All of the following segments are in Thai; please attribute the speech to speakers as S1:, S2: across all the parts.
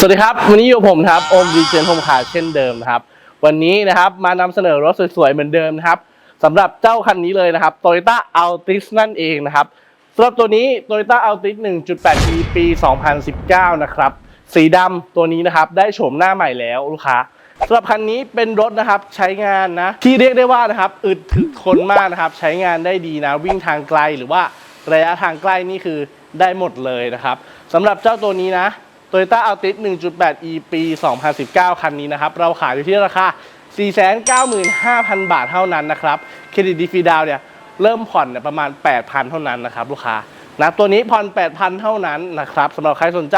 S1: สวัสดีครับ วันนี้อยู่ผมครับโอมดีเจนโฮมคาเช่นเดิมนะครับ วันนี้นะครับมานำเสนอรถสวยๆเหมือนเดิมนะครับสำหรับเจ้าคันนี้เลยนะครับ Toyota Altis นั่นเองนะครับสำหรับตัวนี้ Toyota Altis 1.8ปีปี 2019 นะครับ สีดำตัวนี้นะครับได้โฉมหน้าใหม่แล้วลูกค้าสำหรับคันนี้เป็นรถนะครับใช้งานนะที่เรียกได้ว่านะครับอึดถึกทนมากนะครับ ใช้งานได้ดีนะวิ่งทางไกลหรือว่าระยะทางใกล้นี่คือได้หมดเลยนะครับสำหรับเจ้าตัวนี้นะ Toyota Altis 1.8e ปี 2019 คันนี้นะครับ เราขายอยู่ที่ราคา 495,000 บาทเท่านั้นนะครับเครดิตดีฟีดาวเนี่ยเริ่มผ่อนเนี่ยประมาณ 8,000 เท่านั้นนะครับลูกค้านะตัวนี้ผ่อน 8,000 เท่านั้นนะครับสำหรับใครสนใจ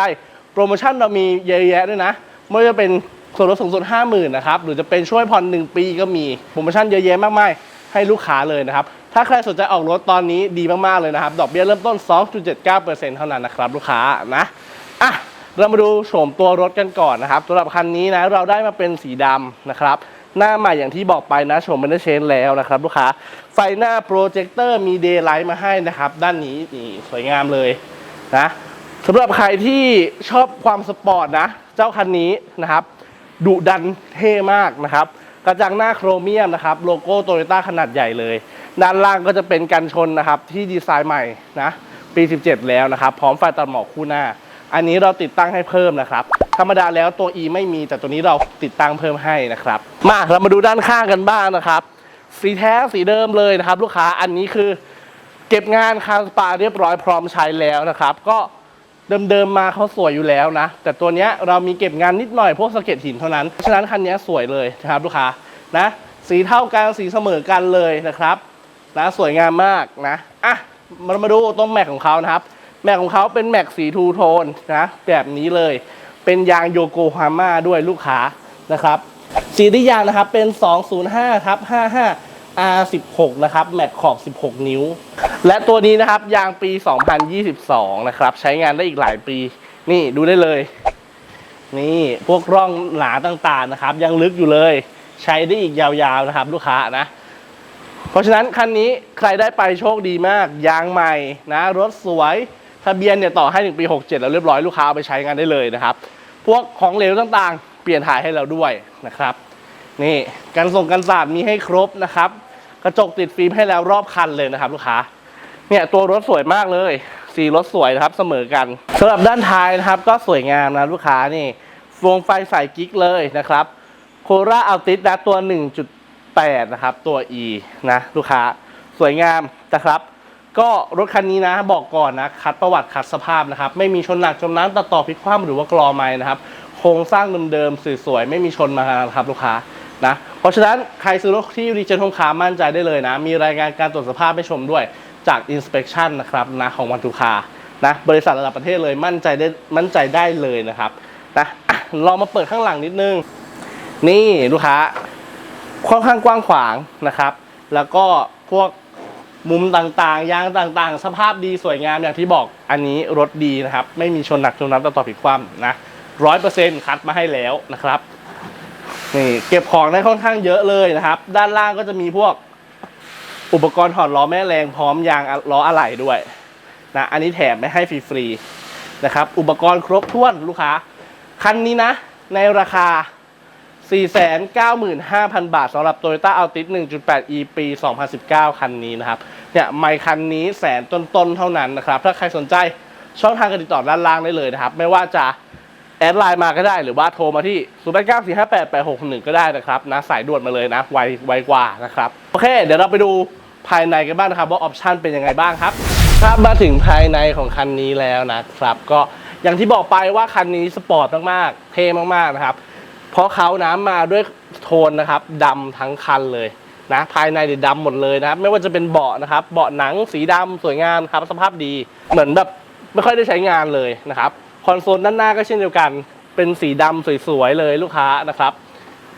S1: โปรโมชั่นเรามีเยอะแยะด้วยนะไม่ว่าจะเป็นส่วนลดสูงสุด50,000นะครับหรือจะเป็นช่วยผ่อน 1 ปีก็มีโปรโมชั่นเยอะแยะมากมายให้ลูกค้าเลยนะครับ ถ้าใครสนใจออกรถตอนนี้ดีมากๆเลยนะครับ ดอกเบี้ยเริ่มต้น 2.79%เท่านั้นนะครับ ลูกค้านะ อะ เรามาดูโฉมตัวรถกันก่อนนะครับสำหรับคันนี้นะเราได้มาเป็นสีดำนะครับ หน้าใหม่อย่างที่บอกไปนะโฉมเป็นเชนแล้วนะครับลูกค้าไฟหน้าโปรเจคเตอร์มีเดย์ไลท์มาให้นะครับ ด้านนี้นี่สวยงามเลยนะสำหรับใครที่ชอบความสปอร์ตนะ เจ้าคันนี้นะครับดุดันเท่มากนะครับ กระจังหน้าโครเมียมนะครับ โลโก้โตโยต้าขนาดใหญ่เลย ด้านล่างก็จะเป็นกันชนนะครับ ที่ดีไซน์ใหม่นะปี 17 แล้วนะครับ พร้อมไฟตัดหมอกคู่หน้า อันนี้เราติดตั้งให้เพิ่มนะครับ ธรรมดาแล้วตัว E ไม่มีแต่ตัวนี้เราติดตั้งเพิ่มให้นะครับ มาเรามาดูด้านข้างกันบ้างนะครับ สีแท้สีเดิมเลยนะครับ ลูกค้าอันนี้คือ เก็บงานคาสปาเรียบร้อยพร้อมใช้แล้วนะครับ ก็เดิมๆมาเขาสวยอยู่แล้วนะ แต่ตัวเนี้ยเรามีเก็บงานนิดหน่อยพวกสะเก็ดหินเท่านั้นฉะนั้นคันนี้สวยเลยนะครับลูกค้านะ สีเท่ากันสีเสมอกันเลยนะครับนะสวยงามมากนะอะมามาดูตรงแม็กของเขานะครับ แม็กของเขาเป็นแม็กสีทูโทนนะแบบนี้เลย เป็นยางโยโกฮาม่าด้วยลูกค้านะครับสีที่ยางนะครับเป็น 205ทับ55 R16 นะครับแม็กขอบ 16 นิ้ว และตัวนี้นะครับยางปี 2022 นะครับใช้งานได้อีกหลายปี นี่ดูได้เลย นี่พวกร่องหนาต่างๆนะครับ ยังลึกอยู่เลย ใช้ได้อีกยาวๆนะครับ ลูกค้านะเพราะฉะนั้นคันนี้ใครได้ไปโชคดีมาก ยางใหม่นะ รถสวย ทะเบียนเนี่ยต่อให้ถึงปี 67 แล้วเรียบร้อยลูกค้าเอาไปใช้งานได้เลยนะครับ พวกของเหลวต่างๆ เปลี่ยนถ่ายให้เราด้วยนะครับ นี่กันส่งกันสาดมีให้ครบนะครับ กระจกติดฟิล์มให้แล้วรอบคันเลยนะครับ ลูกค้า เนี่ยตัวรถสวยมากเลย สีรถสวยนะครับเสมอกันสำหรับด้านท้ายนะครับ ก็สวยงามนะลูกค้านี่วงไฟใส่กิ๊กเลยนะครับโคราอัลติสนะตัว 1.8 นะครับ ตัว E นะ ลูกค้าสวยงามนะครับ ก็รถคันนี้นะบอกก่อนนะคัดประวัติคัดสภาพนะครับ ไม่มีชนหนักจมน้ำตัดต่อพลิกคว่ำหรือว่ากรอไม้นะครับ โครงสร้างเดิมๆสวยๆไม่มีชนมานะครับลูกค้านะเพราะฉะนั้นใครซื้อรถที่รีเจนทงคามั่นใจได้เลยนะ มีรายงานการตรวจสภาพให้ชมด้วยจาก Inspection นะครับนะของวันทุคานะบริษัทระดับประเทศเลยมั่นใจได้มั่นใจได้เลยนะครับนะลองมาเปิดข้างหลังนิดนึง นี่ลูกค้าค่อนข้างกว้างขวางนะครับ แล้วก็พวก มุมต่างๆ ยางต่างๆ สภาพดีสวยงามอย่างที่บอกอันนี้รถดีนะครับ ไม่มีชนหนักชนน้ำต่อต่อผิดความนะร้อยเปอร์เซ็นต์คัดมาให้แล้วนะครับนี่เก็บของได้ค่อนข้างเยอะเลยนะครับ ด้านล่างก็จะมีพวกอุปกรณ์ถอดล้อแม่แรงพร้อมยางล้ออะไหล่ด้วยนะอันนี้แถมไม่ให้ฟรีๆนะครับ อุปกรณ์ครบถ้วนลูกค้า คันนี้นะ ในราคา 495,000 บาทสำหรับ Toyota Altis 1.8e ปี 2019 คันนี้นะครับ เนี่ยไมค์คันนี้แสนต้นๆ เท่านั้นนะครับ ถ้าใครสนใจช่องทางการติดต่อด้านล่างได้เลยนะครับ ไม่ว่าจะแอดไลน์มาก็ได้ หรือว่าโทรมาที่ 0894588661 ก็ได้นะครับนะสายด่วนมาเลยนะ ไวไวกว่านะครับ โอเค เดี๋ยวเราไปดูภายในกันบ้างนะครับ ว่าออปชันเป็นยังไงบ้างครับ ครับมาถึงภายในของคันนี้แล้วนะครับ ก็อย่างที่บอกไปว่าคันนี้สปอร์ตมากๆ เท่มากๆนะครับ เพราะเขานะมาด้วยโทนนะครับดำทั้งคันเลยนะภายในเดี๋ยวดำหมดเลยนะครับ ไม่ว่าจะเป็นเบาะนะครับ เบาะหนังสีดำสวยงามครับ สภาพดีเหมือนแบบไม่ค่อยได้ใช้งานเลยนะครับคอนโซลด้านหน้าก็เช่นเดียวกัน เป็นสีดำสวยๆเลยลูกค้านะครับ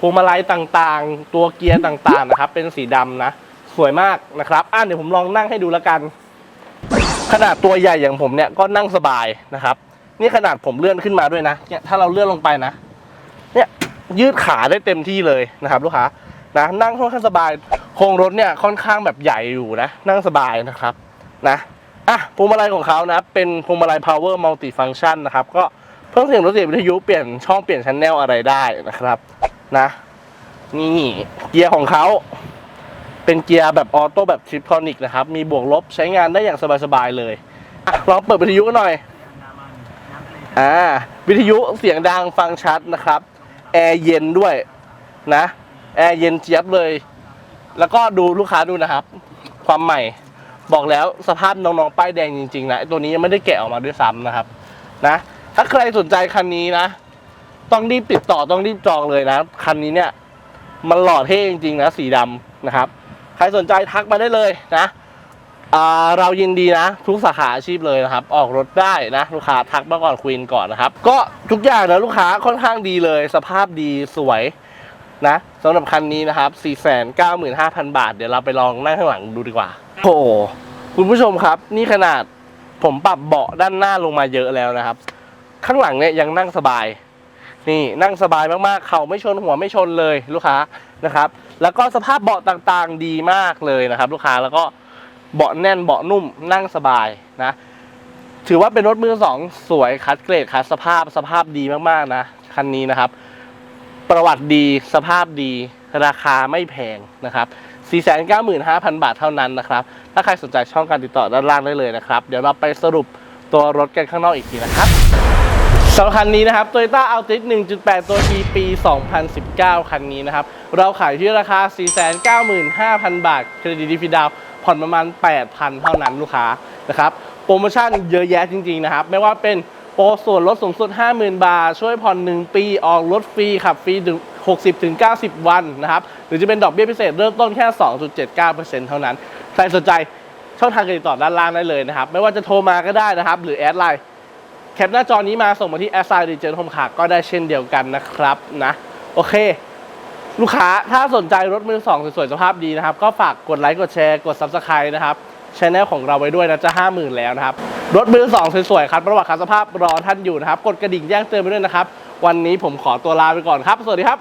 S1: พวงมาลัยต่างๆ ตัวเกียร์ต่างๆนะครับ เป็นสีดำนะ สวยมากนะครับอะเดี๋ยวผมลองนั่งให้ดูแล้วกัน ขนาดตัวใหญ่อย่างผมเนี่ยก็นั่งสบายนะครับ นี่ขนาดผมเลื่อนขึ้นมาด้วยนะเนี่ยถ้าเราเลื่อนลงไปนะ ยืดขาได้เต็มที่เลยนะครับลูกค้านะนั่งค่อนข้างสบายโครงรถเนี่ยค่อนข้างแบบใหญ่อยู่นะ นั่งสบายนะครับนะอะพวงมาลัยของเขานะเป็นพวงมาลัย power multi function นะครับก็เพิ่มเสียงรถเสียงวิทยุเปลี่ยนช่องเปลี่ยนชันแนลอะไรได้นะครับนะนี่เกียร์ของเขาเป็นเกียร์แบบออโต้แบบทริปทอนิกนะครับ มีบวกลบใช้งานได้อย่างสบายๆเลยอะลองเปิดวิทยุกันหน่อยอ่าวิทยุเสียงดังฟังชัดนะครับ แอร์เย็นด้วยนะแอร์เย็นเจี๊ยบเลย แล้วก็ดูลูกค้าดูนะครับ ความใหม่บอกแล้วสภาพน้องๆป้ายแดงจริงๆนะตัวนี้ยังไม่ได้แกะออกมาด้วยซ้ำนะครับนะถ้าใครสนใจคันนี้นะ ต้องรีบติดต่อต้องรีบจองเลยนะ คันนี้เนี่ย มันหล่อเท่จริงๆนะสีดำนะครับ ใครสนใจทักมาได้เลยนะ เรายินดีนะ ทุกสาขาอาชีพเลยนะครับ ออกรถได้นะลูกค้าทักมาก่อนคุยกันก่อนนะครับ ก็ทุกอย่างนะลูกค้าค่อนข้างดีเลย สภาพดีสวยนะสำหรับคันนี้นะครับ 495,000 บาท เดี๋ยวเราไปลองนั่งข้างหลังดูดีกว่าโอ้คุณผู้ชมครับ นี่ขนาดผมปรับเบาะด้านหน้าลงมาเยอะแล้วนะครับ ข้างหลังเนี่ยยังนั่งสบาย นี่นั่งสบายมากๆ เข่าไม่ชนหัวไม่ชนเลยลูกค้านะครับ แล้วก็สภาพเบาะต่างๆดีมากเลยนะครับ ลูกค้าแล้วก็ เบาะแน่นเบาะนุ่มนั่งสบายนะ ถือว่าเป็นรถมือสองสวยคัดเกรดคัดสภาพสภาพดีมากๆนะคันนี้นะครับ ประวัติดีสภาพดี ราคาไม่แพงนะครับ 495,000 บาทเท่านั้นนะครับ ถ้าใครสนใจช่องการติดต่อด้านล่างได้เลยนะครับ เดี๋ยวเราไปสรุปตัวรถกันข้างนอกอีกทีนะครับสำหรับคันนี้นะครับ Toyota Altis 1.8 ตัว T ปี 2019 คันนี้นะครับ เราขายที่ราคา 495,000 บาท เครดิตดีฟีดาว ผ่อนประมาณ 8,000 เท่านั้นลูกค้านะครับโปรโมชั่นเยอะแยะจริงๆนะครับ ไม่ว่าเป็นโปรส่วนลดสูงสุด 50,000 บาท ช่วยผ่อน 1 ปีออกรถฟรีขับฟรีถึง60-90 วันนะครับหรือจะเป็นดอกเบี้ยพิเศษเริ่มต้นแค่ 2.79%เท่านั้น ใครสนใจช่องทางการติดต่อด้านล่างได้เลยนะครับ ไม่ว่าจะโทรมาก็ได้นะครับ หรือแอดไลน์แคปหน้าจอนี้มาส่งมาที่แอสไซน์ดีเจนโฮมขาก็ได้เช่นเดียวกันนะครับนะโอเค ลูกค้าถ้าสนใจรถมือสองสวยๆสภาพดีนะครับ ก็ฝากกดไลค์กดแชร์กด Subscribe นะครับชแนลของเราไว้ด้วยนะจะห้าหมื่นแล้วนะครับ รถมือสองสวยๆครับประวัติคันสภาพรอท่านอยู่นะครับ กดกระดิ่งแจ้งเตือนไปด้วยนะครับ วันนี้ผมขอตัวลาไปก่อนครับ สวัสดีครับ